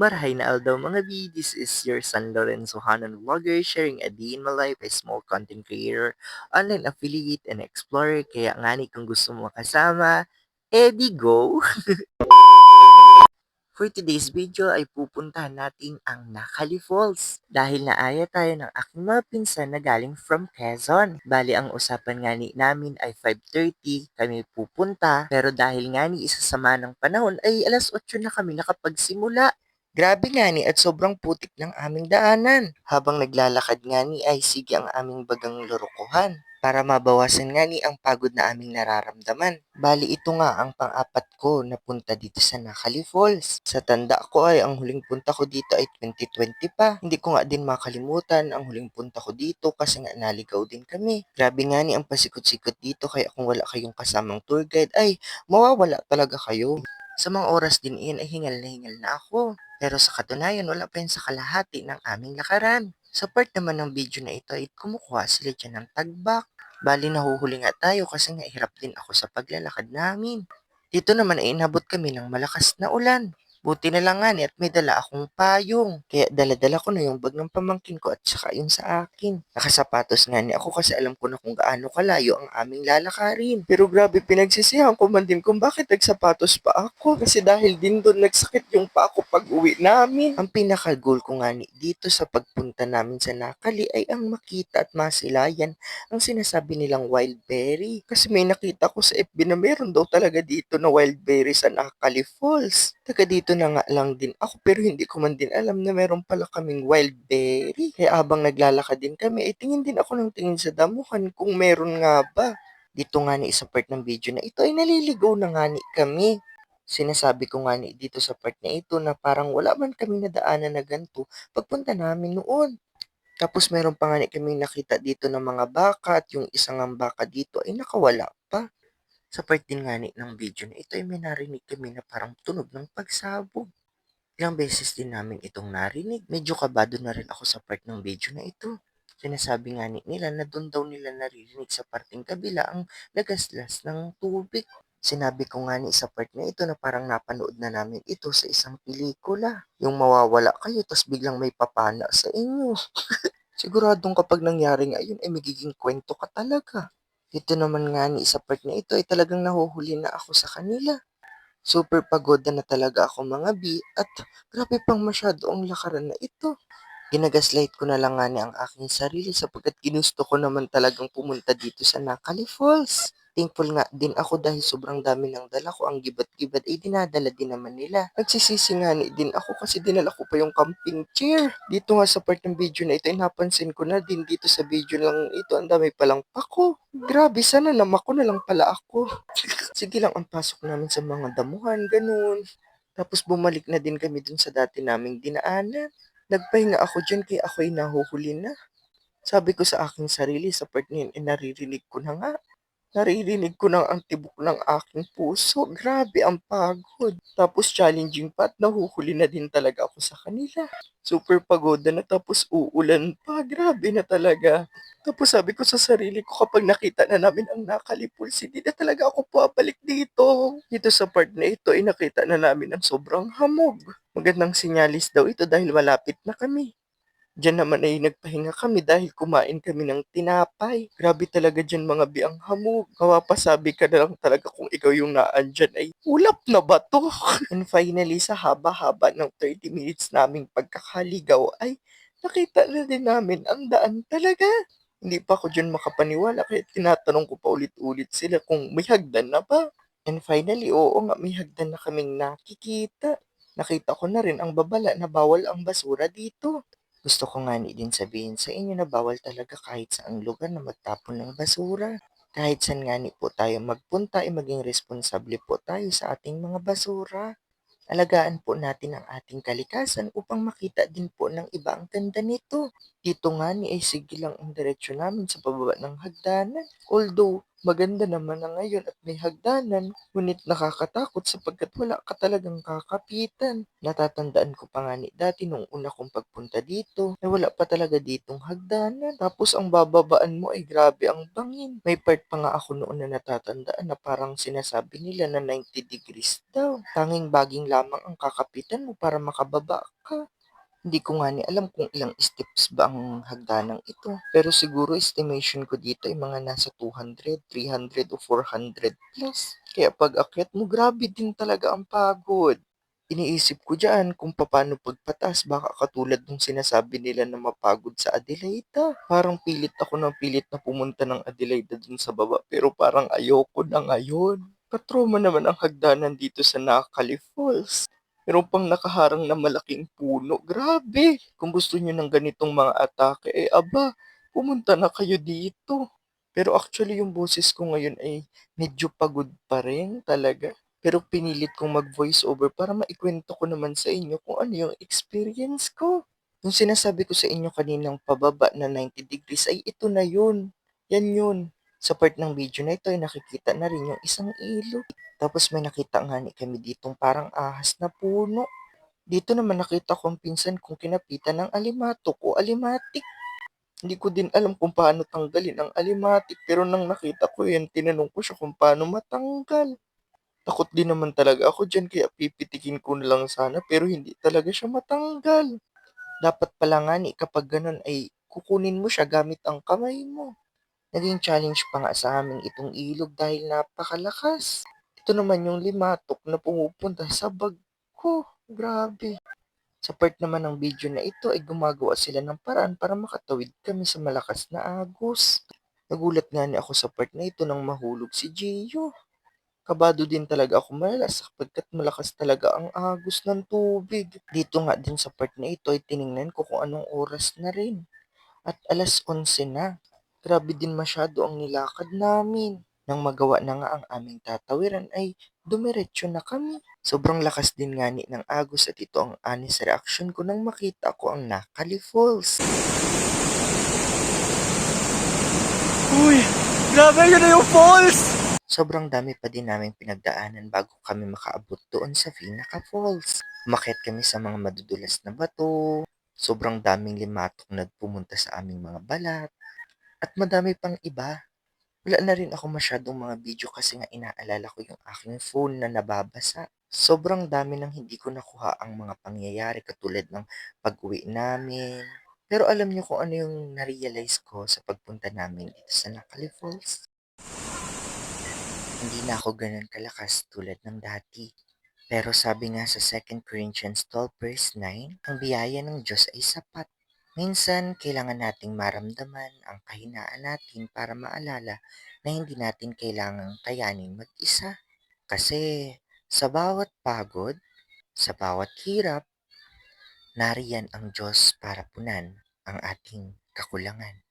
Marhay na aldaw mga B, this is your San Lorenzo Hanan vlogger sharing a day in my life, a small content creator, online affiliate, and explorer. Kaya nga ni kung gusto mo makasama, edi go! For today's video ay pupuntahan natin ang Nakali Falls dahil naaya tayo ng aking mga pinsan na galing from Quezon. Bali ang usapan nga ni namin ay 5.30 kami pupunta pero dahil nga ni isa sama ng panahon ay alas 8 na kami nakapagsimula. Grabe nga ni at sobrang putik ng aming daanan. Habang naglalakad nga ni ay sige ang aming bagang lurukuhan para mabawasan nga ni ang pagod na aming nararamdaman. Bali ito nga ang pang-apat ko na punta dito sa Nakali Falls. Sa tanda ko ay ang huling punta ko dito ay 2020 pa. Hindi ko nga din makalimutan ang huling punta ko dito kasi nga naligaw din kami. Grabe nga ni ang pasikot-sikot dito kaya kung wala kayong kasamang tour guide ay mawawala talaga kayo. Sa mga oras din iyan ay hingal na hingal na ako. Pero sa katunayan, wala pa yun sa kalahati ng aming lakaran. Sa part naman ng video na ito ay kumukuha sila dyan ng tagbak. Bali nahuhuli nga tayo kasi nga hirap din ako sa paglalakad namin. Dito naman ay inabot kami ng malakas na ulan. Buti na lang nga ni at may dala akong payong. Kaya dala-dala ko na yung bag ng pamangkin ko at saka yung sa akin. Nakasapatos nga ni ako kasi alam ko na kung gaano kalayo ang aming lalakarin. Pero grabe pinagsisihan ko man din kung bakit nagsapatos pa ako. Kasi dahil din doon nagsakit yung pa ako pag uwi namin. Ang pinaka-goal ko nga ni dito sa pagpunta namin sa Nakali ay ang makita at masilayan ang sinasabi nilang wild berry. Kasi may nakita ko sa FB na meron daw talaga dito na wild berry sa Nakali Falls. Taga dito na nga lang din ako pero hindi ko man din alam na meron pala kaming wild berry. Kaya habang naglalakad din kami ay tingin din ako ng tingin sa damuhan kung meron nga ba. Dito nga ni sa part ng video na ito ay naliligaw na nga ni kami. Sinasabi ko nga ni dito sa part na ito na parang wala man kami nadaanan na ganito pagpunta namin noon. Tapos meron pa nga ni kami nakita dito ng mga baka at yung isang ang baka dito ay nakawala pa. Sa part din nga ng video na ito ay may narinig kami na parang tunog ng pagsabog. Ilang beses din namin itong narinig. Medyo kabado na rin ako sa part ng video na ito. Sinasabi nga ni nila na doon daw nila naririnig sa parting kabila ang nagaslas ng tubig. Sinabi ko nga ni sa part na ito na parang napanood na namin ito sa isang pelikula. Yung mawawala kayo tapos biglang may papana sa inyo. Siguradong kapag nangyari nga yun ay magiging kwento ka talaga. Dito naman nga ni sa part na ito ay talagang nahuhuli na ako sa kanila. Super pagod na talaga ako mga bi at grabe pang masyado ang lakaran na ito. Ginagaslight ko na lang nga ni ang aking sarili sapagkat ginusto ko naman talagang pumunta dito sa Nakali Falls. Thankful nga din ako dahil sobrang dami ng dala ko. Ang gibat-gibat ay dinadala din naman nila. Nagsisisi nga din ako kasi dinala ko pa yung camping chair. Dito nga sa part ng video na ito ay napansin ko na din dito sa video lang ito. Ang dami palang pako. Grabe, sana namako na lang pala ako. Sige lang ang pasok namin sa mga damuhan, ganun. Tapos bumalik na din kami dun sa dati naming dinaanan. Nagpahinga ako dyan kaya ako'y nahuhuli na. Sabi ko sa aking sarili sa part na yun, eh, naririnig ko na nga. Naririnig ko na ang tibok ng aking puso. Grabe ang pagod. Tapos challenging pa at nahuhuli na din talaga ako sa kanila. Super pagoda na tapos uulan pa. Grabe na talaga. Tapos sabi ko sa sarili ko kapag nakita na namin ang nakalipul, hindi na talaga ako pabalik dito. Dito sa part na ito ay nakita na namin ang sobrang hamog. Magandang sinyalis daw ito dahil malapit na kami. Diyan naman ay nagpahinga kami dahil kumain kami ng tinapay. Grabe talaga dyan mga biang hamog. Kawapasabi ka na lang talaga kung ikaw yung naandyan ay ulap na ba to? And finally, sa haba-haba ng 30 minutes naming pagkakaligaw ay nakita na din namin ang daan talaga. Hindi pa ako dyan makapaniwala kaya tinatanong ko pa ulit-ulit sila kung may hagdan na ba. And finally, oo nga, may hagdan na kaming nakikita. Nakita ko na rin ang babala na bawal ang basura dito. Gusto ko nga din sabihin sa inyo na bawal talaga kahit saang lugar na magtapon ng basura. Kahit saan nga ni po tayo magpunta ay maging responsable po tayo sa ating mga basura. Alagaan po natin ang ating kalikasan upang makita din po ng iba ang ganda nito. Dito nga ni ay sige lang ang diretsyon namin sa pababa ng hagdanan. Although Maganda naman na ngayon at may hagdanan, ngunit nakakatakot sapagkat wala ka talagang kakapitan. Natatandaan ko pa nga ni dati nung una kong pagpunta dito, na wala pa talaga ditong hagdanan. Tapos ang bababaan mo ay grabe ang bangin. May part pa nga ako noon na natatandaan na parang sinasabi nila na 90 degrees daw. Tanging baging lamang ang kakapitan mo para makababa ka. Hindi ko nga ni alam kung ilang steps ba ang hagdanang ito. Pero siguro estimation ko dito ay mga nasa 200, 300 o 400 plus. Kaya pag akyat mo, grabe din talaga ang pagod. Iniisip ko dyan kung paano pagpatas, baka katulad ng sinasabi nila na mapagod sa Adelaida. Parang pilit ako ng pilit na pumunta ng Adelaida dun sa baba, pero parang ayoko na ngayon. Katroma naman ang hagdanan dito sa Nakali Falls. Meron pang nakaharang na malaking puno. Grabe! Kung gusto nyo ng ganitong mga atake, eh aba, pumunta na kayo dito. Pero actually yung boses ko ngayon ay medyo pagod pa rin talaga. Pero pinilit kong mag-voice over para maikwento ko naman sa inyo kung ano yung experience ko. Yung sinasabi ko sa inyo kaninang pababa na 90 degrees ay ito na yun. Yan yun. Sa part ng video na ito ay nakikita na rin yung isang ilog. Tapos may nakita nga ni kami ditong parang ahas na puno. Dito naman nakita ko ang pinsan kong kinapitan ng alimatok o alimatik. Hindi ko din alam kung paano tanggalin ang alimatik pero nang nakita ko yan, tinanong ko siya kung paano matanggal. Takot din naman talaga ako dyan kaya pipitikin ko na lang sana pero hindi talaga siya matanggal. Dapat pala nga ni kapag ganun ay kukunin mo siya gamit ang kamay mo. Naging challenge pa nga sa amin itong ilog dahil napakalakas. Ito naman yung limatok na pumupunta sa bag ko. Grabe. Sa part naman ng video na ito ay gumagawa sila ng paraan para makatawid kami sa malakas na agos. Nagulat nga ni ako sa part na ito nang mahulog si Gio. Kabado din talaga ako malalas sapagkat malakas talaga ang agos ng tubig. Dito nga din sa part na ito ay tiningnan ko kung anong oras na rin. At alas 11 na. Grabe din masyado ang nilakad namin. Nang magawa na nga ang aming tatawiran ay dumiretso na kami. Sobrang lakas din nga ni ng agos at ito ang honest reaction ko nang makita ko ang Nakali Falls. Uy, grabe yun na yung falls! Sobrang dami pa din namin pinagdaanan bago kami makaabot doon sa Vinaca Falls. Umakyat kami sa mga madudulas na bato, sobrang daming limatok na pumunta sa aming mga balat, at madami pang iba. Wala na rin ako masyadong mga video kasi nga inaalala ko yung aking phone na nababasa. Sobrang dami nang hindi ko nakuha ang mga pangyayari katulad ng pag-uwi namin. Pero alam niyo kung ano yung na-realize ko sa pagpunta namin dito sa Nakali Falls? Hindi na ako ganun kalakas tulad ng dati. Pero sabi nga sa 2 Corinthians 12 verse 9, ang biyaya ng Diyos ay sapat. Minsan, kailangan nating maramdaman ang kahinaan natin para maalala na hindi natin kailangang kayanin mag-isa. Kasi sa bawat pagod, sa bawat hirap, nariyan ang Diyos para punan ang ating kakulangan.